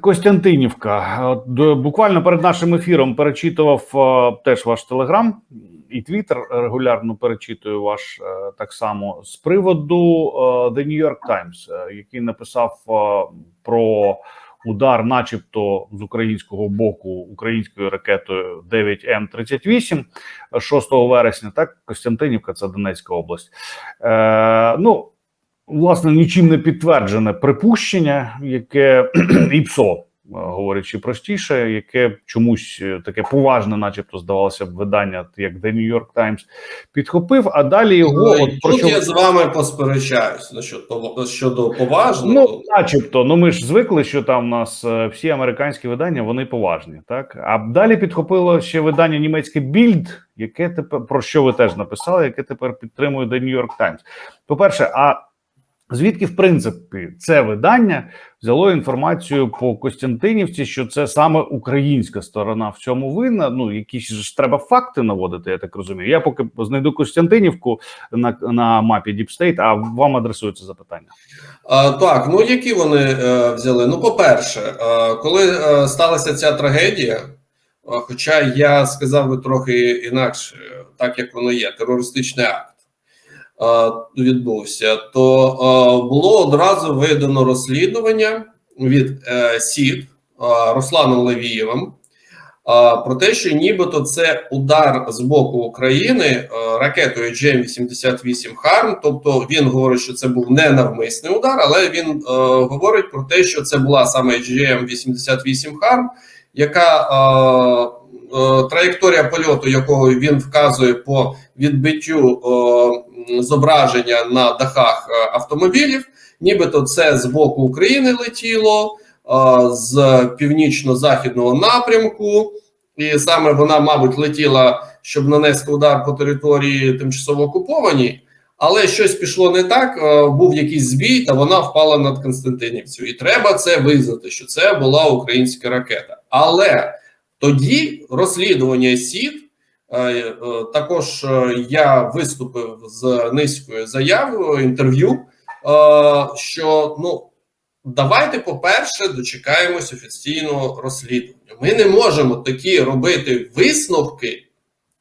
Костянтинівка. Буквально перед нашим ефіром перечитував е, теж ваш телеграм і твіттер. Регулярно перечитую ваш е, так само з приводу е, The New York Times, е, який написав е, про удар, начебто, з українського боку українською ракетою 9М38 6 вересня. Так, Костянтинівка, це Донецька область. Е, ну, власне нічим не підтверджене припущення, яке ІПСО, е, говорячи простіше, яке чомусь е, таке поважне, начебто, здавалося б, видання, як The New York Times, підхопив, а далі його Ну, от про Тут що я з вами посперечаюсь насчет того- щодо поважного. Ну, начебто, ну ми ж звикли, що там у нас е, всі американські видання вони поважні, так а далі підхопило ще видання німецьке Більд, яке тепер про що ви теж написали, яке тепер підтримує The New York Times. По перше, а звідки в принципі це видання взяло інформацію по Костянтинівці, що це саме українська сторона в цьому винна? Ну якісь ж треба факти наводити, я так розумію. Я поки знайду Костянтинівку на, на мапі State, а вам адресується запитання. А, так, ну які вони е, взяли? Ну, по-перше, е, коли е, сталася ця трагедія, е, хоча я сказав би трохи інакше, так як воно є, терористичний акт відбувся, то е, було одразу видано розслідування від е, СІД е, Русланом Левієвим. Про те, що нібито це удар з боку України е, ракетою GM-88 Харм. Тобто він говорить, що це був ненавмисний удар, але він е, говорить про те, що це була саме GM-88 Харм, яка е, е, траєкторія польоту, якого він вказує по відбиттю е, зображення на дахах е, автомобілів, нібито це з боку України летіло. е, З північно-західного напрямку, і саме вона, мабуть, летіла, щоб нанести удар по території тимчасово окупованій, але щось пішло не так. е, Був якийсь збій, та вона впала над Константинівцю. І треба це визнати, що це була українська ракета. Але тоді розслідування СІД. Е, е, Також е, я виступив з низькою заявою інтерв'ю, що ну давайте, по-перше, дочекаємось офіційного розслідування. Ми не можемо такі робити висновки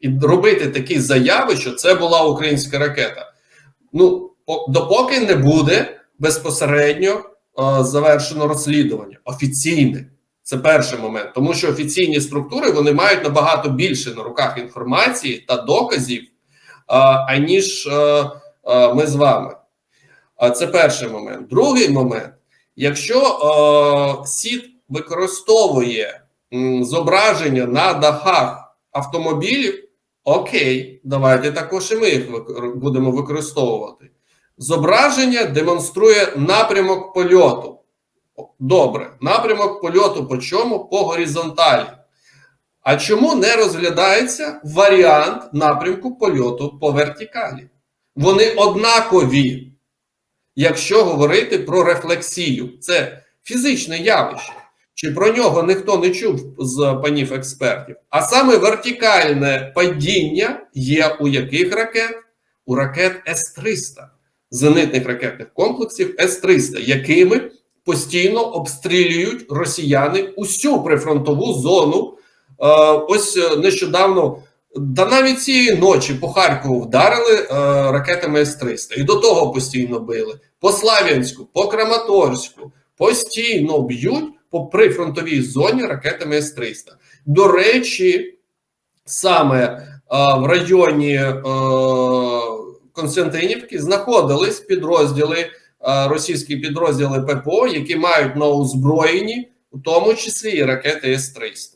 і робити такі заяви, що це була українська ракета. Ну, допоки не буде безпосередньо завершено розслідування офіційне. Це перший момент, тому що офіційні структури вони мають набагато більше на руках інформації та доказів, аніж е, е, ми з вами. Це перший момент. Другий момент: якщо е, СІД використовує зображення на дахах автомобілів, окей, давайте також і ми їх будемо використовувати. Зображення демонструє напрямок польоту. Добре, напрямок польоту по чому? По горизонталі. А чому не розглядається варіант напрямку польоту по вертикалі? Вони однакові, якщо говорити про рефлексію. Це фізичне явище. Чи про нього ніхто не чув з панів експертів? А саме вертикальне падіння є у яких ракет? У ракет С-300, зенитних ракетних комплексів С-300, якими постійно обстрілюють росіяни усю прифронтову зону. Е, ось е, нещодавно, да навіть цієї ночі по Харкову вдарили е, ракетами С-300. І до того постійно били. По Слав'янську, по Краматорську постійно б'ють по прифронтовій зоні ракетами С-300. До речі, саме е, в районі е, Константинівки знаходились підрозділи, російські підрозділи ППО, які мають на озброєнні, у тому числі і ракети С-300.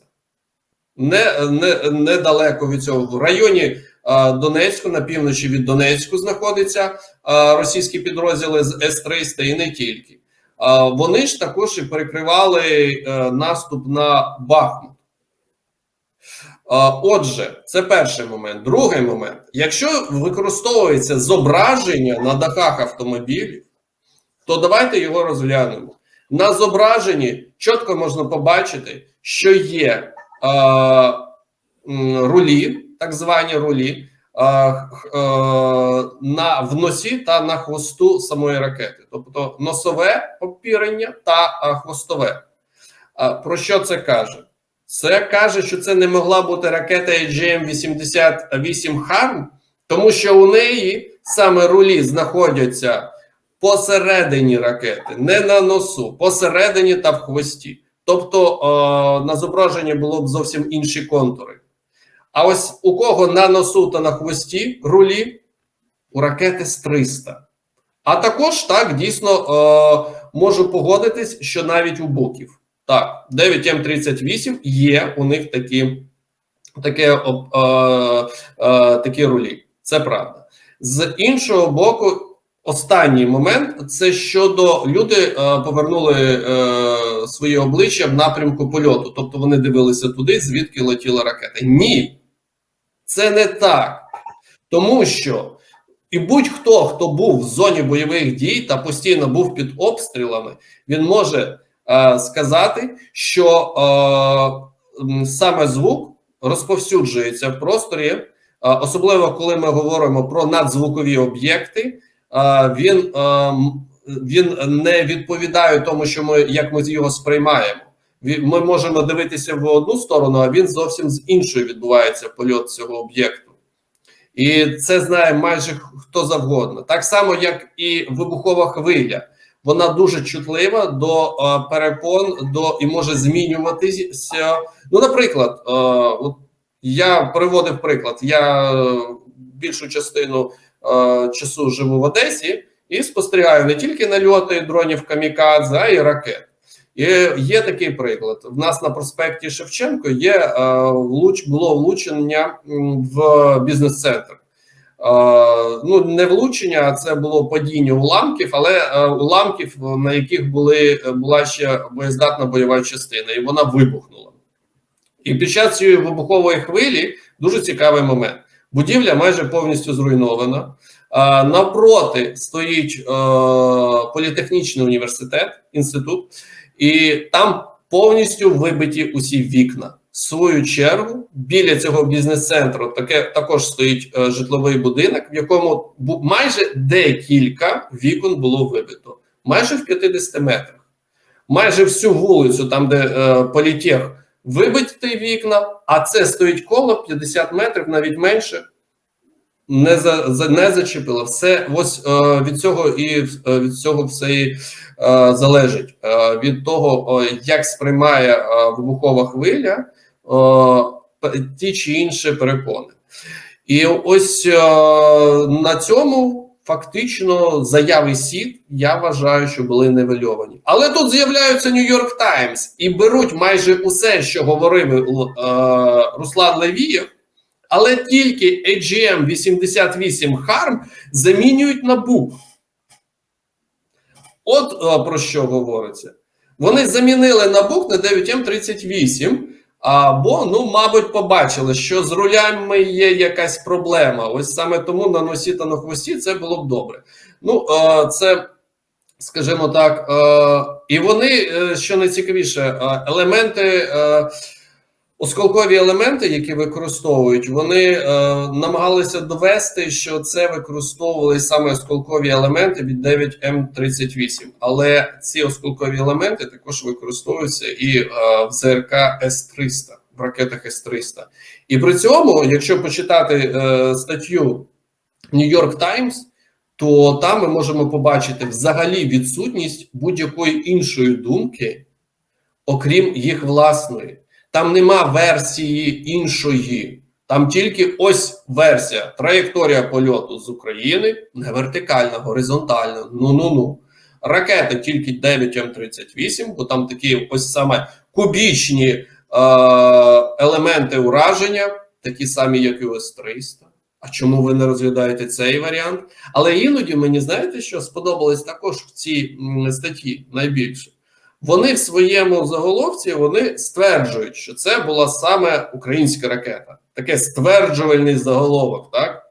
Не, не, недалеко від цього в районі е, Донецьку, на півночі від Донецьку знаходяться російські підрозділи з С-300 і не тільки. Е, вони ж також і перекривали е, наступ на Бахмут. Отже, це перший момент. Другий момент: якщо використовується зображення на дахах автомобілів, то давайте його розглянемо. На зображенні чітко можна побачити, що є е, рулі, так звані рулі, е, е, на в носі та на хвосту самої ракети, тобто носове опірення та е, хвостове. А про що це каже? Це каже, що це не могла бути ракета AGM-88 Харм, тому що у неї саме рулі знаходяться посередині ракети, не на носу, посередині та в хвості. Тобто е, на зображенні було б зовсім інші контури. А ось у кого на носу та на хвості рулі у ракети з 300. А також так дійсно е, можу погодитись, що навіть у боків. Так, 9М38 є у них такі, таке, е, е, такі рулі. Це правда. З іншого боку, останній момент це щодо люди е, повернули е, свої обличчя в напрямку польоту, тобто вони дивилися туди, звідки летіла ракета. Ні, це не так. Тому що і будь-хто, хто був в зоні бойових дій та постійно був під обстрілами, він може е, сказати, що е, саме звук розповсюджується в просторі, е, особливо коли ми говоримо про надзвукові об'єкти. Він, він не відповідає тому, що ми як ми його сприймаємо. Ми можемо дивитися в одну сторону, а він зовсім з іншої відбувається польот цього об'єкту. І це знає майже хто завгодно. Так само, як і вибухова хвиля. Вона дуже чутлива до перепон, до і може змінюватися. Ну, наприклад, от я приводив приклад. Я е, більшу частину часу живу в Одесі і спостерігаю не тільки нальоти дронів камікадзе, а й ракет. І є такий приклад. В нас на проспекті Шевченко є е, влуч, було влучення в бізнес-центр. Е, ну, не влучення, а це було падіння уламків, але е, уламків, на яких були, була ще боєздатна бойова частина, і вона вибухнула. І під час цієї вибухової хвилі дуже цікавий момент. Будівля майже повністю зруйнована. А, навпроти стоїть е, політехнічний університет, інститут, і там повністю вибиті усі вікна. В свою чергу біля цього бізнес-центру таке також стоїть е, житловий будинок, в якому майже декілька вікон було вибито, майже в 50 метрах, майже всю вулицю, там де е, політех, вибиті вікна, а це стоїть коло 50 метрів, навіть менше. Не за, за не зачепило все. Ось е, від цього і е, від цього все і, е, залежить е, від того, е, як сприймає е, вибухова хвиля е, ті чи інші перепони. І ось е, на цьому фактично заяви СІД я вважаю, що були невельовані. Але тут з'являються Нью-Йорк Таймс і беруть майже усе, що говорив е, Руслан Левієв. Але тільки AGM 88 Harm замінюють на бук. От е, про що говориться. Вони замінили на бук на 9М38, або, ну, мабуть, побачили, що з рулями є якась проблема. Ось саме тому на носі та на хвості це було б добре. Ну, е, це, скажімо так, е, і вони, е, що найцікавіше, елементи. Осколкові елементи, які використовують, вони е, намагалися довести, що це використовували саме осколкові елементи від 9М38. Але ці осколкові елементи також використовуються і е, в ЗРК С-300, в ракетах С-300. І при цьому, якщо почитати е, статтю York Times, то там ми можемо побачити взагалі відсутність будь-якої іншої думки, окрім їх власної. Там нема версії іншої. Там тільки ось версія. Траєкторія польоту з України не вертикальна, горизонтальна. Ну ну ну. Ракети тільки 9М38, бо там такі ось саме кубічні е- елементи ураження, такі самі, як і С-300. А чому ви не розглядаєте цей варіант? Але іноді мені знаєте, що сподобалось також в цій статті найбільше. Вони в своєму заголовці вони стверджують, що це була саме українська ракета, таке стверджувальний заголовок, так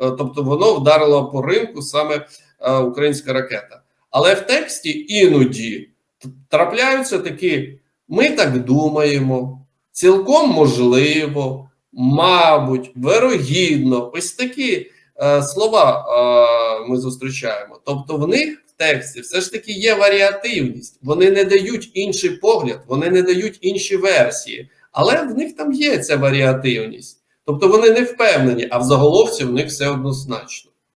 Е, тобто воно вдарило по ринку саме е, українська ракета. Але в тексті іноді трапляються такі: ми так думаємо, цілком можливо, мабуть, вирогідно, ось такі слова е, ми зустрічаємо. Тобто, в них в тексті все ж таки є варіативність. Вони не дають інший погляд, вони не дають інші версії, але в них там є ця варіативність. Тобто вони не впевнені, а в заголовці в них все однозначно.